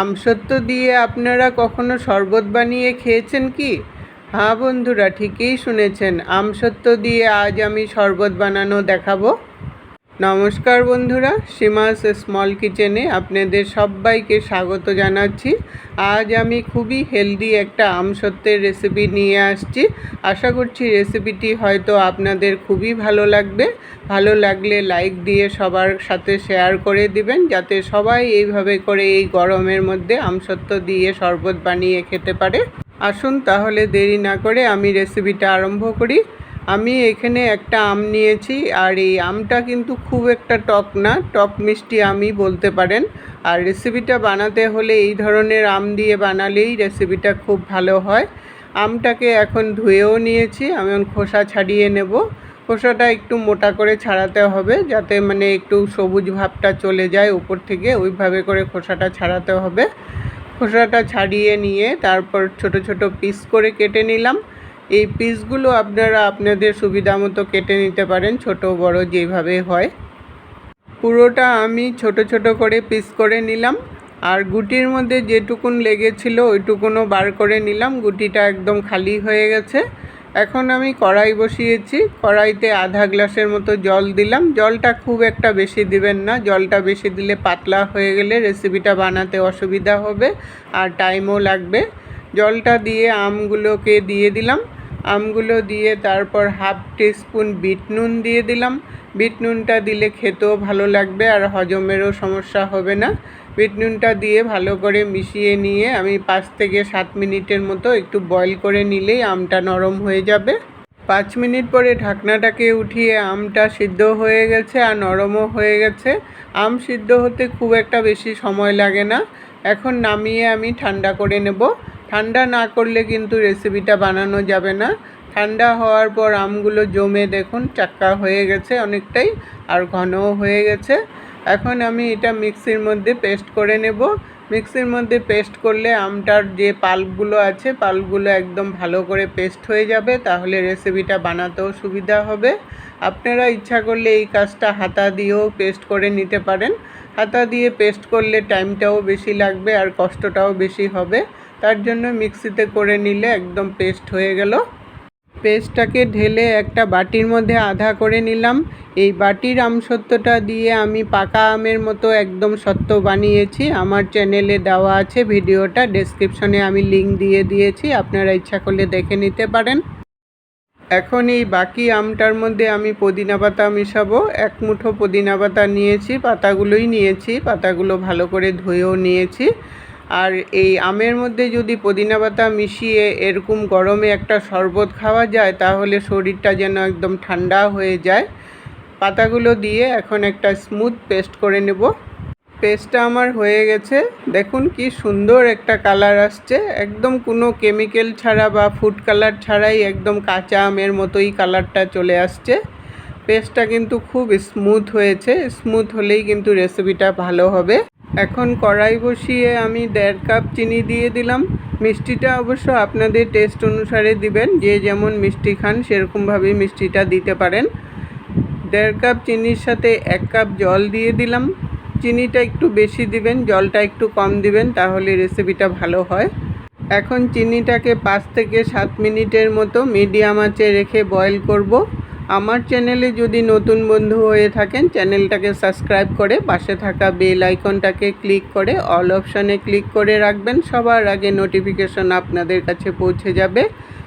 আমসত্ব দিয়ে আপনারা কখনো শরবত বানিয়ে খেয়েছেন কি? হ্যাঁ বন্ধুরা, ঠিকই শুনেছেন। আমসত্ব দিয়ে আজ আমি শরবত বানানো দেখাবো। নমস্কার বন্ধুরা, সীমাস স্মল কিচেনে আপনাদের সবাইকে স্বাগত জানাচ্ছি। আজ আমি খুবই হেলদি একটা আমসত্ত্বের রেসিপি নিয়ে আসছি। আশা করছি রেসিপিটি হয়তো আপনাদের খুবই ভালো লাগবে। ভালো লাগলে লাইক দিয়ে সবার সাথে শেয়ার করে দিবেন, যাতে সবাই এইভাবে করে এই গরমের মধ্যে আমসত্ত্ব দিয়ে শরবত বানিয়ে খেতে পারে। আসুন তাহলে দেরি না করে আমি রেসিপিটা আরম্ভ করি। আমি এখানে একটা আম নিয়েছি আর এই আমটা কিন্তু খুব একটা টক না, টক মিষ্টি আমই বলতে পারেন। আর রেসিপিটা বানাতে হলে এই ধরনের আম দিয়ে বানালেই রেসিপিটা খুব ভালো হয়। আমটাকে এখন ধুয়েও নিয়েছি, আমি খোসা ছাড়িয়ে নেব। খোসাটা একটু মোটা করে ছাড়াতে হবে যাতে মানে একটু সবুজ ভাবটা চলে যায় উপর থেকে, ওইভাবে করে খোসাটা ছাড়াতে হবে। খোসাটা ছাড়িয়ে নিয়ে তারপর ছোট ছোট পিস করে কেটে নিলাম। এই পিসগুলো আপনারা আপনাদের সুবিধা মতো কেটে নিতে পারেন, ছোট বড় যেভাবে হয়। পুরোটা আমি ছোট ছোট করে পিস করে নিলাম। আর গুটির মধ্যে যেটুকুন লেগেছিল ওইটুকুনও বার করে নিলাম। গুটিটা একদম খালি হয়ে গেছে। এখন আমি কড়াই বসিয়েছি। কড়াইতে আধা গ্লাসের মতো জল দিলাম। জলটা খুব একটা বেশি দিবেন না। জলটা বেশি দিলে পাতলা হয়ে গেলে রেসিপিটা বানাতে অসুবিধা হবে আর টাইমও লাগবে। জলটা দিয়ে আমগুলোকে দিয়ে দিলাম। আমগুলো দিয়ে তারপর হাফ টিস্পুন বিট নুন দিয়ে দিলাম। বিট নুনটা দিলে খেতেও ভালো লাগবে আর হজমেরও সমস্যা হবে না। বিট নুনটা দিয়ে ভালো করে মিশিয়ে নিয়ে আমি পাঁচ থেকে সাত মিনিটের মতো একটু বয়ল করে নিলেই আমটা নরম হয়ে যাবে। পাঁচ মিনিট পরে ঢাকনাটাকে উঠিয়ে আমটা সিদ্ধ হয়ে গেছে আর নরমও হয়ে গেছে। আম সিদ্ধ হতে খুব একটা বেশি সময় লাগে না। এখন নামিয়ে আমি ঠান্ডা করে নেব। ঠান্ডা না করলে কিন্তু রেসিপিটা বানানো যাবে না। ঠান্ডা হওয়ার পর আমগুলো জমে দেখুন, চাক্কা হয়ে গেছে অনেকটাই আর ঘনও হয়ে গেছে। এখন আমি এটা মিক্সির মধ্যে পেস্ট করে নেব। মিক্সির মধ্যে পেস্ট করলে আমটার যে পাল্পগুলো আছে পাল্পগুলো একদম ভালো করে পেস্ট হয়ে যাবে, তাহলে রেসিপিটা বানাতেও সুবিধা হবে। আপনারা ইচ্ছা করলে এই কাজটা হাতা দিয়েও পেস্ট করে নিতে পারেন। হাতা দিয়ে পেস্ট করলে টাইমটাও বেশি লাগবে আর কষ্টটাও বেশি হবে। তার জন্য মিক্সিতে করে নিলে একদম পেস্ট হয়ে গেল। পেস্টটাকে ঢেলে একটা বাটির মধ্যে আধা করে নিলাম। এই বাটির আমসত্ত্বটা দিয়ে আমি পাকা আমের মতো একদম সত্য বানিয়েছি। আমার চ্যানেলে দেওয়া আছে ভিডিওটা, ডেসক্রিপশনে আমি লিংক দিয়ে দিয়েছি, আপনারা ইচ্ছা করলে দেখে নিতে পারেন। এখন এই বাকি আমটার মধ্যে আমি পুদিনা পাতা মিশাবো। এক মুঠো পুদিনা পাতা নিয়েছি, পাতাগুলোই নিয়েছি, পাতাগুলো ভালো করে ধুয়েও নিয়েছি। আর এই আমের মধ্যে যদি পুদিনা পাতা মিশিয়ে এরকম গরমে একটা শরবত খাওয়া যায়, তাহলে শরীরটা যেন একদম ঠান্ডা হয়ে যায়। পাতাগুলো দিয়ে এখন একটা স্মুথ পেস্ট করে নেব। পেস্টটা আমার হয়ে গেছে। দেখুন কি সুন্দর একটা কালার আসছে। একদম কোনো কেমিক্যাল ছাড়া বা ফুড কালার ছাড়াই একদম কাঁচা আমের মতোই কালারটা চলে আসছে। পেস্টটা কিন্তু খুব স্মুথ হয়েছে। স্মুথ হলেই কিন্তু রেসিপিটা ভালো হবে। এখন কড়াই বসিয়ে আমি দেড় কাপ চিনি দিয়ে দিলাম। মিষ্টিটা অবশ্য আপনাদের টেস্ট অনুসারে দিবেন। যে যেমন মিষ্টি খান, সেরকমভাবেই মিষ্টিটা দিতে পারেন। দেড় কাপ চিনির সাথে এক কাপ জল দিয়ে দিলাম। চিনিটা একটু বেশি দিবেন, জলটা একটু কম দিবেন, তাহলে রেসিপিটা ভালো হয়। এখন চিনিটাকে পাঁচ থেকে সাত মিনিটের মতো মিডিয়াম আঁচে রেখে বয়েল করব। আমার চ্যানেলে যদি নতুন বন্ধু হয়ে থাকেন, চ্যানেলটাকে সাবস্ক্রাইব করে পাশে থাকা বেল আইকনটাকে ক্লিক করে অল অপশানে ক্লিক করে রাখবেন। সবার আগে নোটিফিকেশন আপনাদের কাছে পৌঁছে যাবে।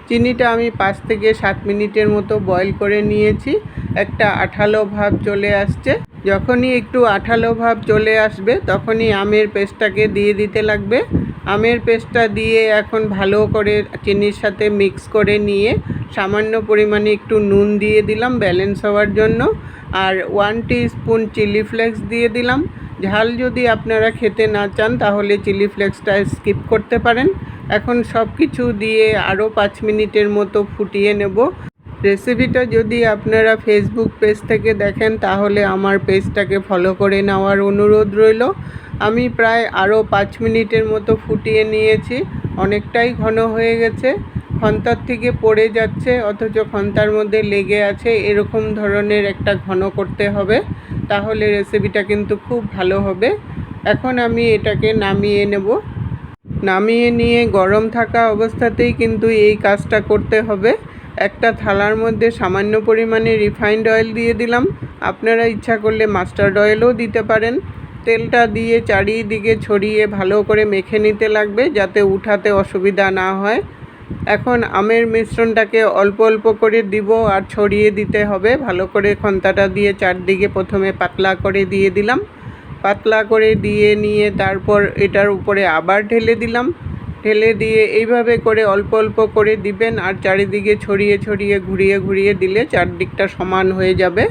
চিনিটা আমি পাঁচ থেকে সাত মিনিটের মতো বয়েল করে নিয়েছি। একটা আঠালো ভাব চলে আসছে। যখনই একটু আঠালো ভাব চলে আসবে, তখনই আমের পেস্টটাকে দিয়ে দিতে লাগবে। আমের পেস্টটা দিয়ে এখন ভালো করে চিনির সাথে মিক্স করে নিয়ে সামান্য পরিমাণে একটু নুন দিয়ে দিলাম ব্যালেন্স হওয়ার জন্য। আর ওয়ান স্পুন চিলি ফ্লেক্স দিয়ে দিলাম। ঝাল যদি আপনারা খেতে না চান তাহলে চিলি ফ্লেক্সটা স্কিপ করতে পারেন। এখন সব কিছু দিয়ে আরও পাঁচ মিনিটের মতো ফুটিয়ে নেব। রেসিপিটা যদি আপনারা ফেসবুক পেজ থেকে দেখেন তাহলে আমার পেজটাকে ফলো করে নেওয়ার অনুরোধ রইল। আমি প্রায় আরও পাঁচ মিনিটের মতো ফুটিয়ে নিয়েছি। অনেকটাই ঘন হয়ে গেছে। খন্তার থেকে পড়ে যাচ্ছে, অথচ খন্তার মধ্যে লেগে আছে এরকম ধরনের একটা ঘন করতে হবে, তাহলে রেসিপিটা কিন্তু খুব ভালো হবে। এখন আমি এটাকে নামিয়ে নেব। নামিয়ে নিয়ে গরম থাকা অবস্থাতেই কিন্তু এই কাজটা করতে হবে। একটা থালার মধ্যে সামান্য পরিমাণে রিফাইন্ড অয়েল দিয়ে দিলাম। আপনারা ইচ্ছা করলে মাস্টার্ড অয়েলও দিতে পারেন। তেলটা দিয়ে চারিদিকে ছড়িয়ে ভালো করে মেখে নিতে লাগবে যাতে উঠাতে অসুবিধা না হয়। এখন আমের মিশ্রণটাকে অল্প অল্প করে দিব আর ছড়িয়ে দিতে হবে। ভালো করে খন্তাটা দিয়ে চারদিকে প্রথমে পাতলা করে দিয়ে দিলাম। পাতলা করে দিয়ে নিয়ে তারপর এটার উপরে আবার ঢেলে দিলাম। ঢেলে দিয়ে এইভাবে করে অল্প অল্প করে দিবেন আর চারিদিকে ছড়িয়ে ছড়িয়ে ঘুরিয়ে ঘুরিয়ে দিলে চারদিকটা সমান হয়ে যাবে।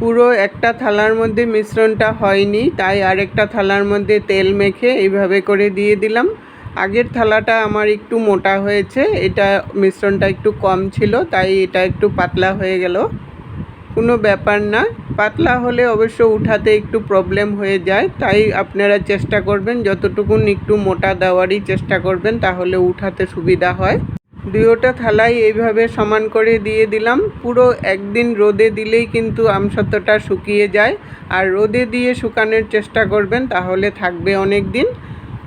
পুরো একটা থালার মধ্যে মিশ্রণটা হয়নি, তাই আরেকটা থালার মধ্যে তেল মেখে এইভাবে করে দিয়ে দিলাম। আগের থালাটা আমার একটু মোটা হয়েছে, এটা মিশ্রণটা একটু কম ছিল, তাই এটা একটু পাতলা হয়ে গেল। কোনো ব্যাপার না, পাতলা হলে অবশ্য উঠাতে একটু প্রবলেম হয়ে যায়, তাই আপনারা চেষ্টা করবেন, যতটুকুন একটু মোটা দেওয়ারই চেষ্টা করবেন, তাহলে উঠাতে সুবিধা হয়। দুয়োটা থালাই এইভাবে সমান করে দিয়ে দিলাম। পুরো একদিন রোদে দিলেই কিন্তু আমসত্ত্বটা শুকিয়ে যায়। আর রোদে দিয়ে শুকানোর চেষ্টা করবেন, তাহলে থাকবে অনেক দিন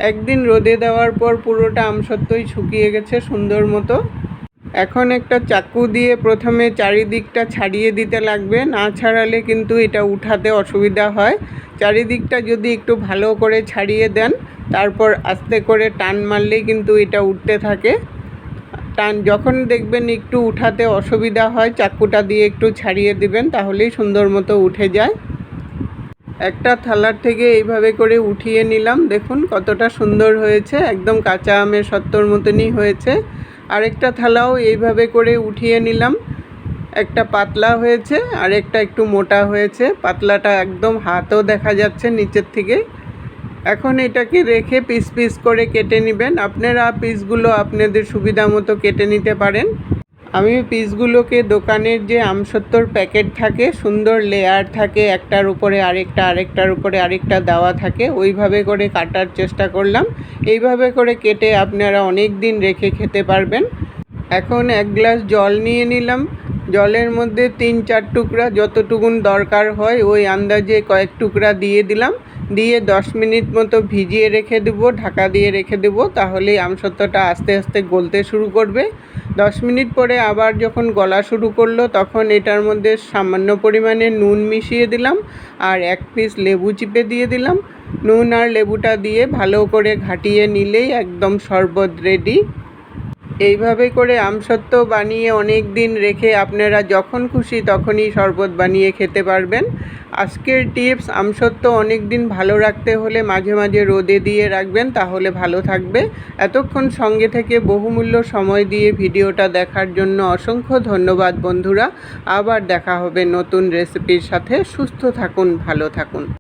একদিন রোদে দেওয়ার পর পুরোটা আমসত্ত্বই শুকিয়ে গেছে সুন্দর মতো। এখন একটা চাকু দিয়ে প্রথমে চারিদিকটা ছাড়িয়ে দিতে লাগবে। না ছাড়ালে কিন্তু এটা উঠাতে অসুবিধা হয়। চারিদিকটা যদি একটু ভালো করে ছাড়িয়ে দেন, তারপর আস্তে করে টান মারলেই কিন্তু এটা উঠতে থাকে। টান। যখন দেখবেন একটু উঠাতে অসুবিধা হয়, চাকুটা দিয়ে একটু ছাড়িয়ে দিবেন, তাহলেই সুন্দর মতো উঠে যায়। একটা থালার থেকে এইভাবে করে উঠিয়ে নিলাম। দেখুন কতটা সুন্দর হয়েছে, একদম কাঁচা আমের সত্তর মতনই হয়েছে। আরেকটা থালাও এইভাবে করে উঠিয়ে নিলাম। একটা পাতলা হয়েছে আর একটা একটু মোটা হয়েছে। পাতলাটা একদম হাতও দেখা যাচ্ছে নিচের থেকে। এখন এটাকে রেখে পিস পিস করে কেটে নেবেন। আপনারা পিসগুলো আপনাদের সুবিধা মতো কেটে নিতে পারেন। আমি পিসগুলোকে দোকানের যে আমসত্তর প্যাকেট থাকে, সুন্দর লেয়ার থাকে, একটার উপরে আরেকটা, আরেকটার উপরে আরেকটা দেওয়া থাকে, ওইভাবে করে কাটার চেষ্টা করলাম। এইভাবে করে কেটে আপনারা অনেক দিন রেখে খেতে পারবেন। এখন এক গ্লাস জল নিয়ে নিলাম। জলের মধ্যে তিন চার টুকরা যতটুকুন দরকার হয়, ওই আন্দাজে কয়েক টুকরা দিয়ে দিলাম। দিয়ে দশ মিনিট মতো ভিজিয়ে রেখে দেবো, ঢাকা দিয়ে রেখে দেবো, তাহলেই আমসত্ত্বটা আস্তে আস্তে গলতে শুরু করবে। দশ মিনিট পরে আবার যখন গলা শুরু করল, তখন এটার মধ্যে সামান্য পরিমাণে নুন মিশিয়ে দিলাম আর এক পিস লেবু চিপে দিয়ে দিলাম। নুন আর লেবুটা দিয়ে ভালো করে ঘাটিয়ে নিলেই একদম শরবত রেডি এইভাবে করে আমসত্ত্ব বানিয়ে অনেক দিন রেখে আপনারা যখন খুশি তখনই শরবত বানিয়ে খেতে পারবেন। আজকের টিপস, আমসত্ত্ব অনেক দিন ভালো রাখতে হলে মাঝে মাঝে রোদে দিয়ে রাখবেন, তাহলে ভালো থাকবে। এতক্ষণ সঙ্গে থেকে বহুমূল্য সময় দিয়ে ভিডিওটা দেখার জন্য অসংখ্য ধন্যবাদ বন্ধুরা। আবার দেখা হবে নতুন রেসিপির সাথে। সুস্থ থাকুন, ভালো থাকুন।